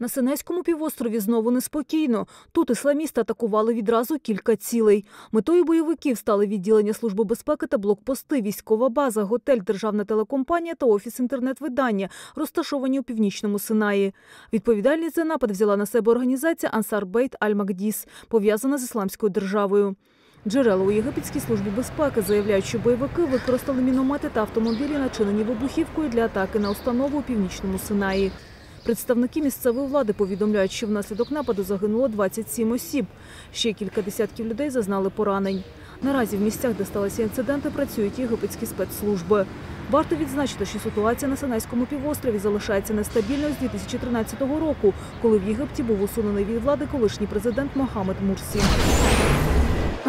На Синайському півострові знову неспокійно. Тут ісламісти атакували відразу кілька цілей. Метою бойовиків стали відділення Служби безпеки та блокпости, військова база, готель, державна телекомпанія та офіс інтернет-видання, розташовані у північному Синаї. Відповідальність за напад взяла на себе організація Ансар Бейт Аль-Магдіс, пов'язана з ісламською державою. Джерела у єгипетській службі безпеки заявляють, що бойовики використали міномети та автомобілі, начинені вибухівкою для атаки на установу у північному Синаї. Представники місцевої влади повідомляють, що внаслідок нападу загинуло 27 осіб. Ще кілька десятків людей зазнали поранень. Наразі в місцях, де сталися інциденти, працюють єгипетські спецслужби. Варто відзначити, що ситуація на Синайському півострові залишається нестабільною з 2013 року, коли в Єгипті був усунений від влади колишній президент Мохамед Мурсі.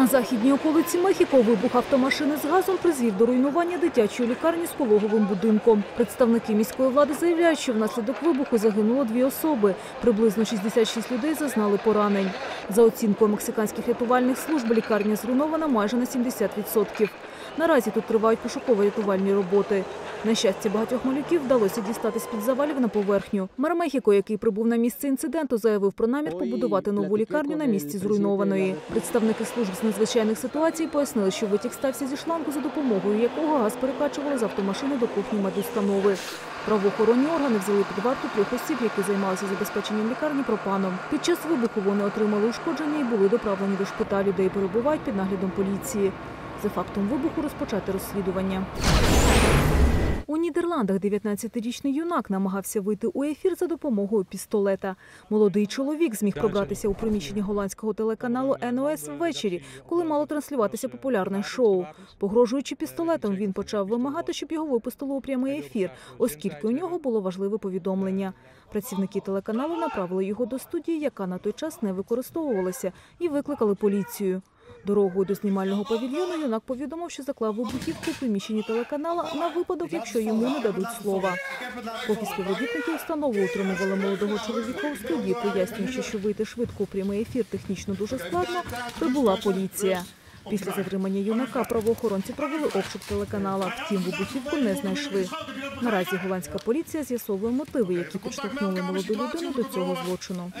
На західній околиці Мехіко вибух автомашини з газом призвів до руйнування дитячої лікарні з пологовим будинком. Представники міської влади заявляють, що внаслідок вибуху загинуло дві особи. Приблизно 66 людей зазнали поранень. За оцінкою мексиканських рятувальних служб, лікарня зруйнована майже на 70%. Наразі тут тривають пошуково-рятувальні роботи. На щастя, багатьох малюків вдалося дістати з-під завалів на поверхню. Мер Мехіко, який прибув на місце інциденту, заявив про намір побудувати нову лікарню на місці зруйнованої. Представники служб з надзвичайних ситуацій пояснили, що витік стався зі шлангу, за допомогою якого газ перекачували з автомашини до кухні медустанови. Правоохоронні органи взяли під варту трьох осіб, які займалися забезпеченням лікарні пропаном. Під час вибуху вони отримали ушкодження і були доправлені до шпиталю, де й перебувають під наглядом поліції. За фактом вибуху розпочати розслідування. У Нідерландах 19-річний юнак намагався вийти у ефір за допомогою пістолета. Молодий чоловік зміг пробратися у приміщення голландського телеканалу НОС ввечері, коли мало транслюватися популярне шоу. Погрожуючи пістолетом, він почав вимагати, щоб його випустили у прямий ефір, оскільки у нього було важливе повідомлення. Працівники телеканалу направили його до студії, яка на той час не використовувалася, і викликали поліцію. Дорогою до знімального павільйону юнак повідомив, що заклав вибухівку у приміщенні телеканала на випадок, якщо йому не дадуть слова. Поки співробітники установи утримували молодого чоловіка у студії, пояснюючи, що вийти швидко у прямий ефір технічно дуже складно, прибула поліція. Після затримання юнака правоохоронці провели обшук телеканала. Втім, вибухівку не знайшли. Наразі голландська поліція з'ясовує мотиви, які підштовхнули молоду людину до цього злочину.